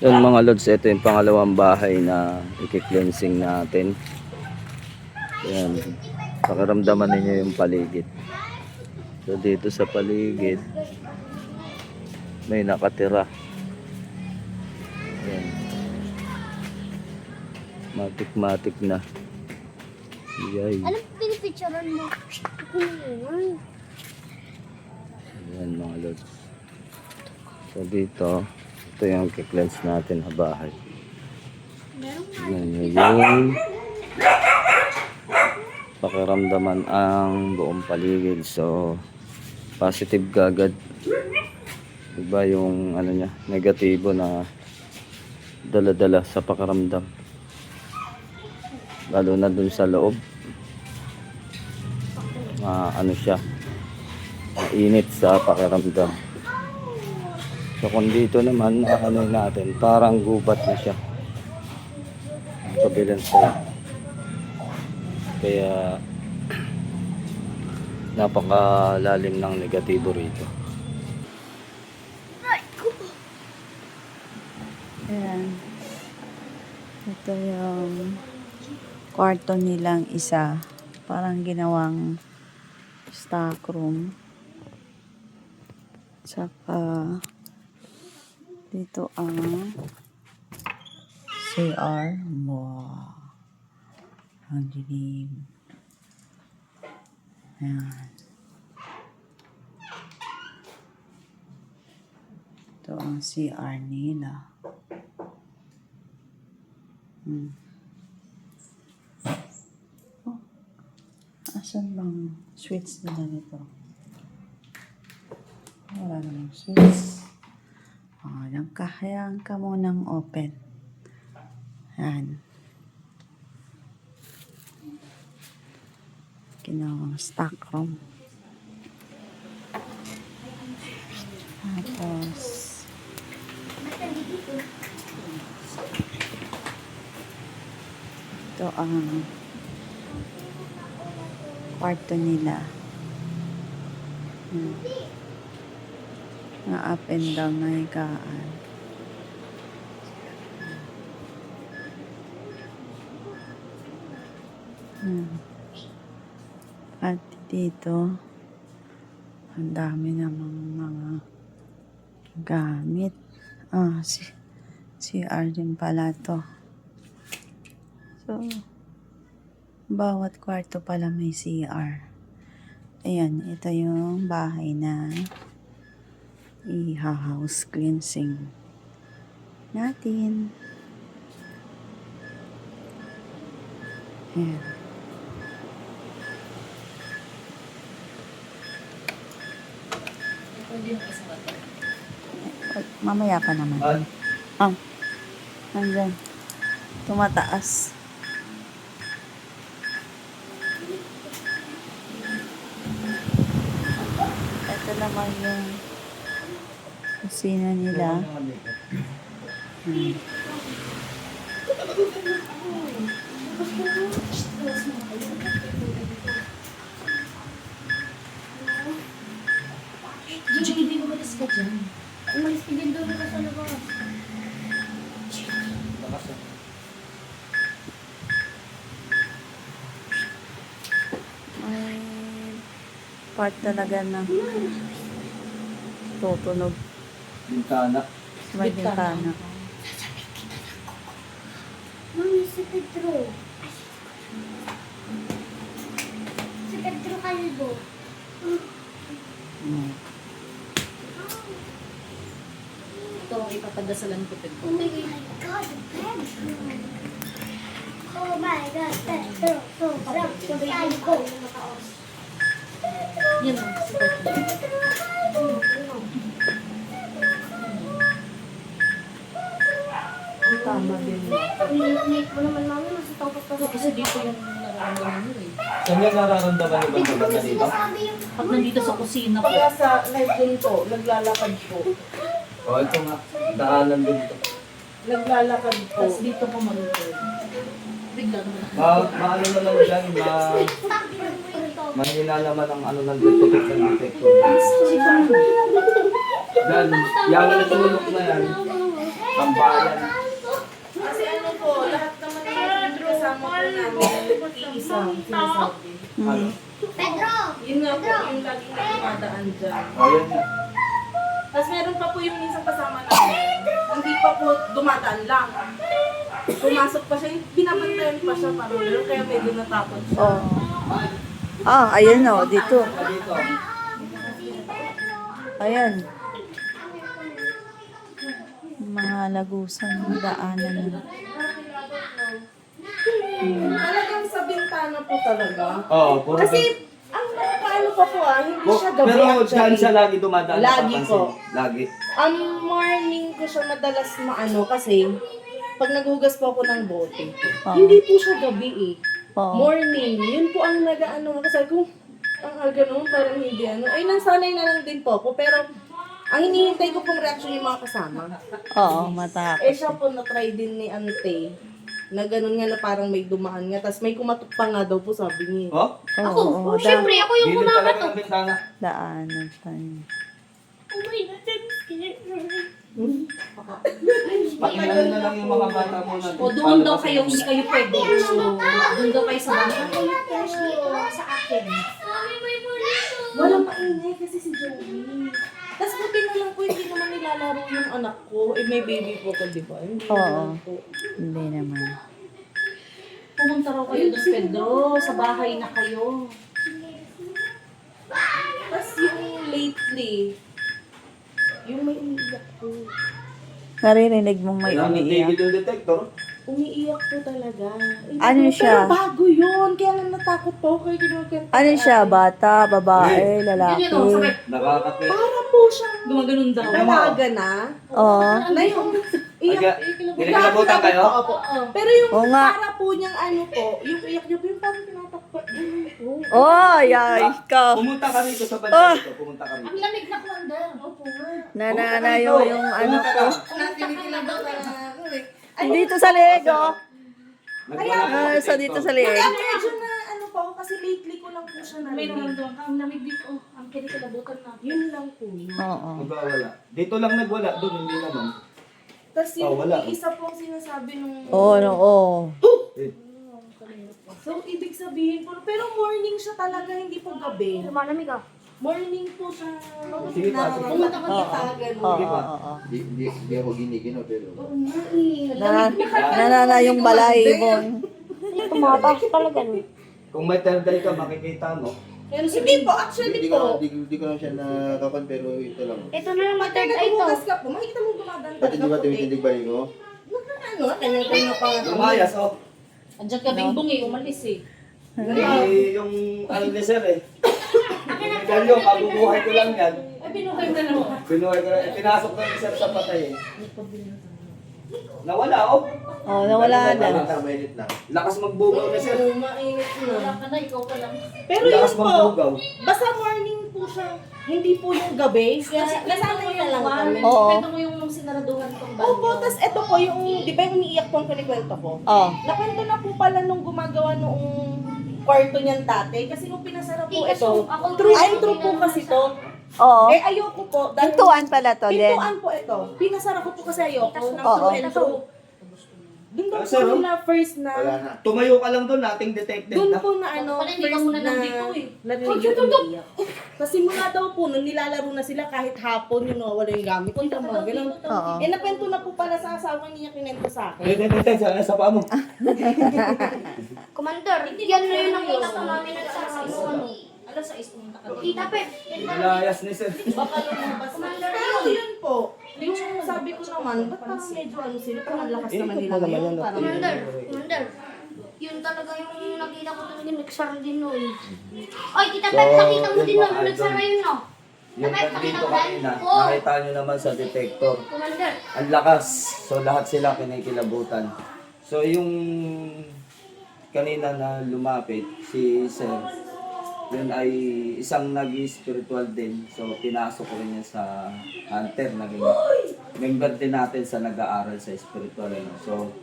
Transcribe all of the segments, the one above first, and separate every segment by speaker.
Speaker 1: Yun mga lods, ito yung pangalawang bahay na i-cleansing natin. Yan. Pakiramdaman ninyo yung paligid. So dito sa paligid, may nakatira. Yan. Matik-matik na. Yay.
Speaker 2: Alam, pinipicturean mo. Ano
Speaker 1: Yan mga lods. So dito, ito yung kiklens natin na bahay. Yan nyo yung pakiramdaman ang buong paligid. So, positive gagad. Iba yung ano niya, negatibo na dala-dala sa pakiramdam. Lalo na dun sa loob. Ah, ano siya, mainit sa pakiramdam. So kung dito naman, ano natin, parang gubat na siya. Ang kabilang side. Kaya napakalalim ng negatibo rito.
Speaker 3: Ayan. Ito yung kwarto nilang isa. Parang ginawang stock room. Tsaka dito ang CR. Wow. Ang dilim. Ayan. Ito ang CR nila. Hmm. Oh. Asan bang switch nila nito? Wala namang switch. Oh, yan ka. Hayaan ka munang open. Yan. Ginawang stock room. Tapos, ito ang kwarto nila. Hmm. Na up and down na higaan. Hmm. At dito, ang dami namang mga gamit. Ah, si, CR din pala to. So, bawat kwarto pala may CR. Ayan, ito yung bahay na i-house cleansing natin. Ayan. Ay, Mamaya pa naman. Ah, nandyan. Tumataas. Ito naman yung kusina nila. Hmm.
Speaker 2: Hindi umalis ka dyan. Umalis ka din doon ka sa labas.
Speaker 3: May part talaga na tutunog.
Speaker 1: Bintana.
Speaker 3: May bintana.
Speaker 2: Mami, si Pedro. Si Pedro Calvo.
Speaker 3: Hmm.
Speaker 4: Ito ipapadasalan ko Pedro.
Speaker 2: Oh my God, Pedro. Oh my God, Pedro. Sobrang Calvo.
Speaker 4: Yan ang si Pedro.
Speaker 2: Pedro Calvo.
Speaker 3: Tama din.
Speaker 2: Nilinit mo naman, mami. Nasa tapos pa
Speaker 4: Kasi dito yung nararamdaman mo eh.
Speaker 1: Saan yan nararamdaman yung
Speaker 2: Hindi ko
Speaker 1: banda
Speaker 2: na
Speaker 1: dito?
Speaker 4: Pag nandito sa kusina ko,
Speaker 5: Kaya sa live din po, naglalakad po.
Speaker 1: O, Oh, ito nga. Daanan din ito.
Speaker 5: Naglalakad po.
Speaker 4: tapos dito ko mag-record. Bigla naman.
Speaker 1: Ma, maano na lang dyan, ma, mahina naman ang ano ng detector ng detector. Yan, yung natulog na yan, tambayan.
Speaker 5: Iisa, sinasabi.
Speaker 3: Hmm.
Speaker 2: Pedro!
Speaker 5: Yun nga po, yung laging nakamadaan dyan.
Speaker 1: Ayun nga.
Speaker 5: Tapos meron pa po yung minsan kasama namin, hindi pa po dumadaan lang. Pumasok pa siya, binabantayan pa siya parang kaya medyo natakot siya.
Speaker 3: Oh. Ah, ayan o, dito.
Speaker 1: Dito.
Speaker 3: Ayan. Mga lagusan, daanan na.
Speaker 5: Talagang sa bintana po talaga.
Speaker 1: Oo, puro
Speaker 5: Kasi, ang paano pa po ah, hindi siya gabi
Speaker 1: Pero dyan siya lagi dumadaan.
Speaker 5: Lagi
Speaker 1: napapansin.
Speaker 5: po.
Speaker 1: Lagi.
Speaker 5: Ang morning ko siya madalas maano kasi pag naghugas po ako ng bote,
Speaker 3: Oo.
Speaker 5: hindi po siya gabi eh.
Speaker 3: Oo.
Speaker 5: Morning, yun po ang nag-ano kasi ko, ang aga naman parang hindi ano. Ay, nasanay na lang din po ako pero ang hinihintay ko pong reaction yung mga kasama.
Speaker 3: Oo, matakot.
Speaker 5: Eh siya po na-try din ni Ante na ganun nga na parang may dumaan nga. Tapos may kumatok pa nga daw po sabi niya.
Speaker 1: Oh?
Speaker 3: Oo, oo,
Speaker 2: Oh, syempre, ako yung
Speaker 1: Gilid talaga
Speaker 2: kumakatok.
Speaker 1: ng bintana.
Speaker 3: daanan tayo.
Speaker 2: Oh my God, I'm scared.
Speaker 1: Pakinggan na lang yung mga bata mo na.
Speaker 4: O doon daw kayo, hindi kayo pwede. So, doon daw kayo sa bahay.
Speaker 2: sa akin.
Speaker 5: Walang maingay kasi si Joey. Tapos buti na lang po hindi naman nilalaro yung anak ko. Eh may baby po ko, di ba? Hindi
Speaker 3: Oo.
Speaker 5: naman po.
Speaker 3: Hindi naman.
Speaker 4: Pumunta raw kayo doon, Pedro. Sa bahay na kayo.
Speaker 5: Tapos yung lately, yung may umiiyak po.
Speaker 3: Naririnig mong may
Speaker 1: Kailangan
Speaker 3: umiiyak.
Speaker 1: tigil yung detector.
Speaker 5: Umiiyak po talaga. Eh,
Speaker 3: Ano
Speaker 5: pero
Speaker 3: siya?
Speaker 5: bago yun. Kaya nga natakot po. Kaya kinukwento
Speaker 3: Ano siya? Bata, babae, lalaki?
Speaker 4: Yun o, sakit.
Speaker 1: Nakakati.
Speaker 5: Para po siyang
Speaker 4: Gumaganon daw.
Speaker 5: dalaga na.
Speaker 3: Oo.
Speaker 5: Na yung iyak.
Speaker 1: Aga, kinikilabutan kayo?
Speaker 5: Opo. Pero yung
Speaker 3: Oo nga.
Speaker 5: para po niyang ano po, yung iyak niya po, yung parang tinatakpan. Ganun po.
Speaker 3: Oy, ay, ikaw.
Speaker 1: Pumunta ka rito sa
Speaker 3: Ah!
Speaker 1: banda dito. Pumunta ka rito.
Speaker 4: Ang lamig na commander.
Speaker 5: Opo nga.
Speaker 3: Nananayo yung ano ko.
Speaker 1: ka.
Speaker 3: Dito sa leeg, oh.
Speaker 1: Nagwala ka
Speaker 3: Ah, sa dito sa leeg.
Speaker 5: Kaya medyo na po ako kasi lately ko lang po siya
Speaker 4: May
Speaker 5: narinig.
Speaker 4: naramdaman ka. Ang lamig dito. Oh, ang kinikilabutan na.
Speaker 5: Yun lang po yun.
Speaker 3: Oo.
Speaker 1: Nagwawala. Dito lang nagwala. Doon hindi naman.
Speaker 5: Tapos
Speaker 1: Oh,
Speaker 5: yung
Speaker 1: wala.
Speaker 5: isa po ang sinasabi nung...
Speaker 3: Oo, no, oo.
Speaker 1: Eh,
Speaker 5: So, ibig sabihin po, pero morning siya talaga, hindi po gabi.
Speaker 2: Lumalamig ah.
Speaker 5: Morning po siya.
Speaker 1: Sige pa, sige.
Speaker 5: Pumunta ka kita, ganun.
Speaker 3: Oo, oo, oo.
Speaker 6: Di, di, di ako giniginaw pero
Speaker 5: Oo nga eh.
Speaker 3: Na, nanana yung balaibon.
Speaker 2: Tumataas talaga. no?
Speaker 1: Kung may third eye ka, makikita mo.
Speaker 4: Pero si
Speaker 5: Hindi po, actually
Speaker 6: di, di,
Speaker 5: po.
Speaker 6: ko, di, di ko lang siya nakapan pero ito lang.
Speaker 2: Ito na naman
Speaker 5: Pag
Speaker 2: third eye to.
Speaker 5: ka po, makikita mo dumadaan
Speaker 6: Pati di ba tumitindig ba ko?
Speaker 5: Ano, kanya-kanya pa.
Speaker 1: Lumayas, oh.
Speaker 4: Andiyan ka bingbong eh, umalis eh.
Speaker 1: Eh, yung ano ni sir eh. Ganyo, mabubuhay ko lang yan.
Speaker 4: Ay, binuhay mo na naman.
Speaker 1: Pinuhay ko lang. Pinasok ko ni sir sa patay eh. Nawala, oh.
Speaker 3: Oo, nawala na.
Speaker 6: Mainit na, na.
Speaker 1: Lakas magbugaw ni sir.
Speaker 5: Mainit
Speaker 4: Wala
Speaker 5: na.
Speaker 4: ka na, ikaw pa lang.
Speaker 5: Pero yun
Speaker 1: Lakas
Speaker 5: po,
Speaker 1: magbugaw.
Speaker 5: basta morning po siya. Hindi po yung gabi. Kaya nasanay na lang kami.
Speaker 3: Oo.
Speaker 4: Kwento mo yung nung sinaraduhan tong banyo.
Speaker 5: Opo, tas ito po yung, di ba yung umiiyak po ang kinikwento ko?
Speaker 3: Oo.
Speaker 5: Nakwento na po pala nung gumagawa noong kwarto niyan dati. Kasi nung pinasara po ito,
Speaker 2: ako-
Speaker 5: true and true po kasi to.
Speaker 3: Oo.
Speaker 5: Eh ayoko po. dahil-
Speaker 3: Pintuan pala to, Len.
Speaker 5: Pintuan po ito. Pinasara ko po kasi ayoko ng
Speaker 3: Oo.
Speaker 5: true and true. Doon daw
Speaker 1: Ah,
Speaker 5: po
Speaker 1: oh.
Speaker 5: nila first na,
Speaker 6: Wala na.
Speaker 1: Tumayo ka lang doon, nating detected
Speaker 5: doon
Speaker 1: na.
Speaker 5: po na ano,
Speaker 4: Pala, hindi ka
Speaker 5: first
Speaker 4: muna
Speaker 5: na
Speaker 4: nandito eh.
Speaker 5: narinig yung umiiyak. Kasi mula daw po, nung nilalaro na sila kahit hapon yung nawawala yung gamit. Yung mga ganun.
Speaker 3: Oo.
Speaker 5: Eh nakwento na po pala sa asawa niya kinento sa akin.
Speaker 1: Eh, detected sa sa paa mo.
Speaker 2: Commander, yan na yung nakita ko namin nagsasama ano.
Speaker 4: Alas 6 pumunta ka doon.
Speaker 2: Tita Pep, yan na.
Speaker 1: Nilayas ni sir.
Speaker 5: Baka lumabas.
Speaker 2: Commander,
Speaker 5: Pero
Speaker 2: yun.
Speaker 5: po, yung sabi ko naman, ba't parang medyo ano sila, parang ang lakas naman nila ngayon.
Speaker 2: Commander, Commander. Yun talaga yung nakita ko talaga nagsara din nun. Oy, Tita Pep, nakita mo din
Speaker 1: idol.
Speaker 2: nagsara yun no?
Speaker 1: Yung nandito kanina,
Speaker 2: Oo.
Speaker 1: nakita nyo naman sa detector.
Speaker 2: Commander,
Speaker 1: Ang lakas. So lahat sila kinikilabutan. So yung kanina na lumapit, si Sir, yun ay isang naging spiritual din. So, pinasok ko rin yan sa hunter. Naging member din natin sa nag-aaral sa spiritual. Ano. So,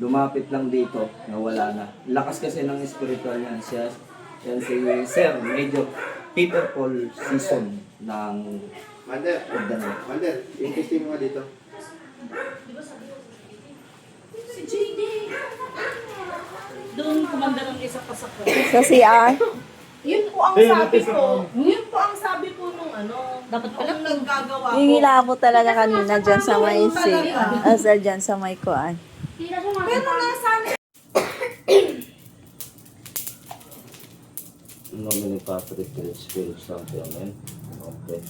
Speaker 1: lumapit lang dito, nawala na. Lakas kasi ng spiritual yan. Siya, yan si Sir Major Peter Paul Season ng
Speaker 6: Mander,
Speaker 1: Ordanay.
Speaker 6: Mander, yung testing mo dito.
Speaker 4: Si JD! Doon kumanda ng isa pa sa
Speaker 3: Sa CR?
Speaker 5: Yun po ang sabi ko. Yun po ang sabi ko nung ano.
Speaker 4: Dapat pala.
Speaker 5: Nung naggagawa ko.
Speaker 3: Yung hilabot talaga kanina dyan sa may si. Asa ah, dyan sa may kuan.
Speaker 5: Pero nasa
Speaker 1: amin. Nomini Patrick Richfield Santo Amen. Okay.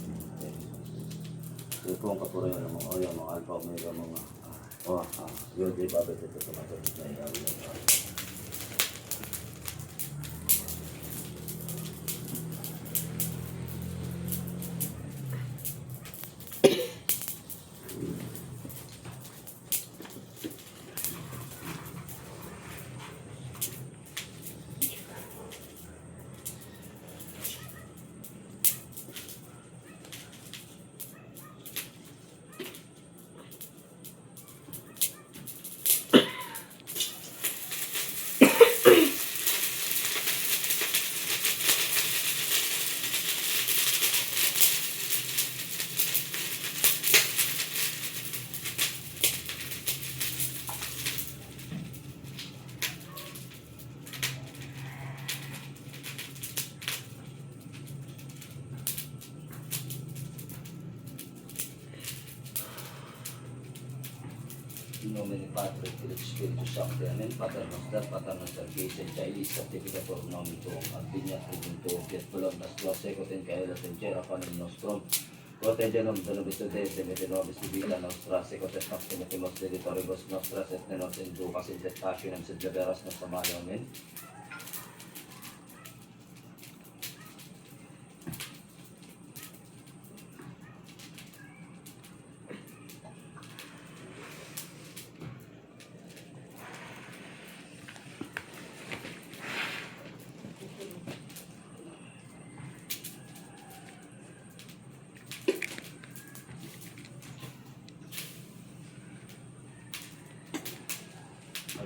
Speaker 1: Ito ang kapurayan ng mga o oyan, mga alpha, omega, mga... Ah, oh, ah, yun di ba? Ito ito ito ito ito ito ito ito in nomine Patris et Spiritus Sancti. Amen. Pater noster, Pater noster, qui es en Caelis, sanctificator nomen tuum, adveniat regnum tuum, fiat voluntas tua sequit in caelis in terra panem nostrum. Protegerum de nobis Deus, et de nobis vita nostra, sequit et maximus in mos deditoribus nostras, et ne nos inducas in tentationem, sed liberas nos a male. Amen.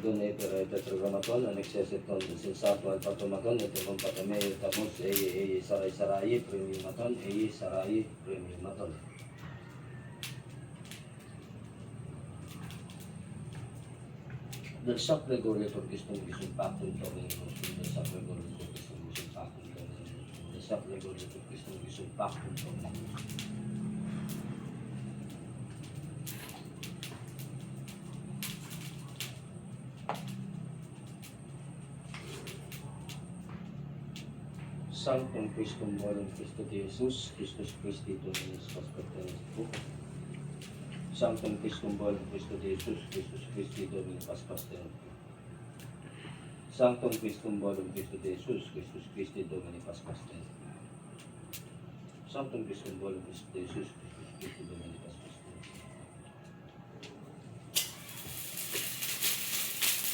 Speaker 1: ಪತ್ತೊಂದು ಐನೂರ ಐವತ್ತರ ಮತೋನ್ ನೆಕ್ಸ್ಟ್ ಎಸೆತ್ತೊಂದು ಸಿಲ್ಸಾಪುರ ಪತ್ತು ಮತೋನ್ ಎತ್ತೊಂದು ಪತ್ತೊಮ್ಮೆ ತಮುಸ್ ಎ ಎ ಸರಾಯಿ ಸರಾಯಿ ಪ್ರೇಮಿ ಮತೋನ್ ಎ ಸರಾಯಿ ಪ್ರೇಮಿ ಮತೋನ್ del sacregore perché sto mi sono fatto un torneo del sacregore perché sto mi sono fatto un torneo del sacregore perché sto mi sono fatto un torneo Sanctum Christum Volum Christo de Jesus, Christus Christi Dominus Pascatenis Book. Sanctum Christum Volum Christo de Jesus, Christus Christi Dominus Pascatenis Sanctum Christum Volum Christo de Jesus, Christus Christi Dominus Pascatenis Sanctum Christum Volum Christo de Jesus, Christus Christi Dominus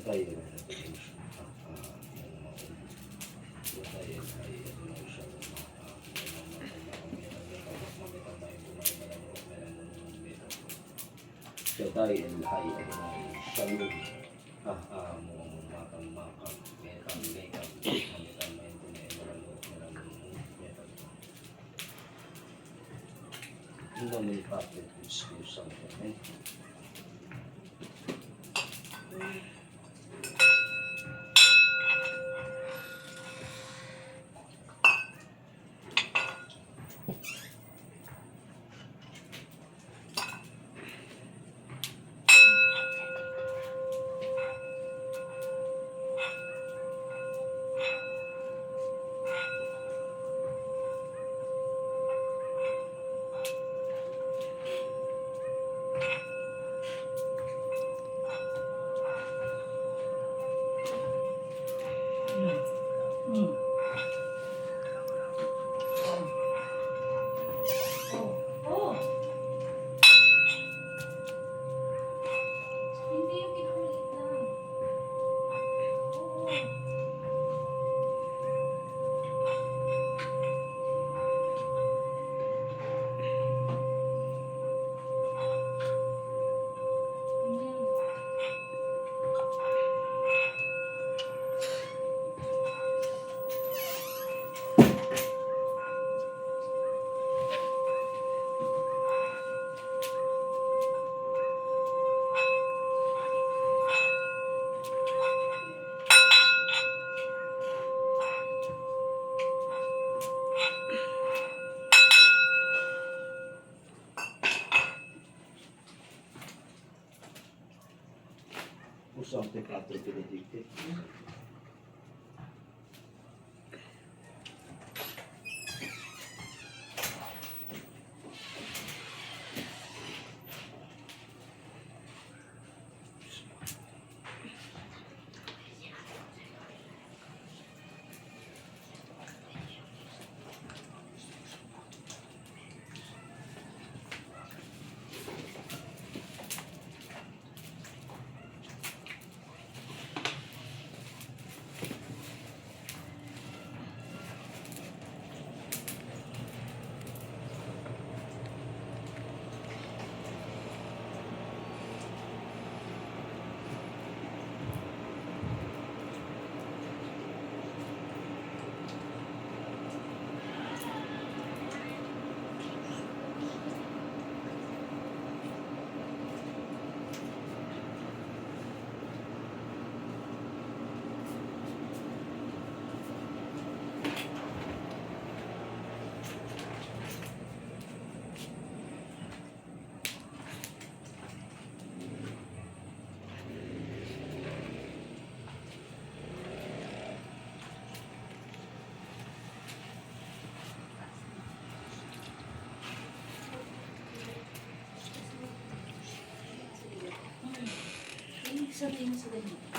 Speaker 1: So tayo na natin So tayo ay ano siya So tayo ay ay shalom ah ah mo makang makang metang metang metang may tunay marang marang metang something eh
Speaker 4: So, ang teatro pinidikit.
Speaker 5: Ibig sabihin sa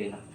Speaker 5: ganyan.
Speaker 1: Okay na.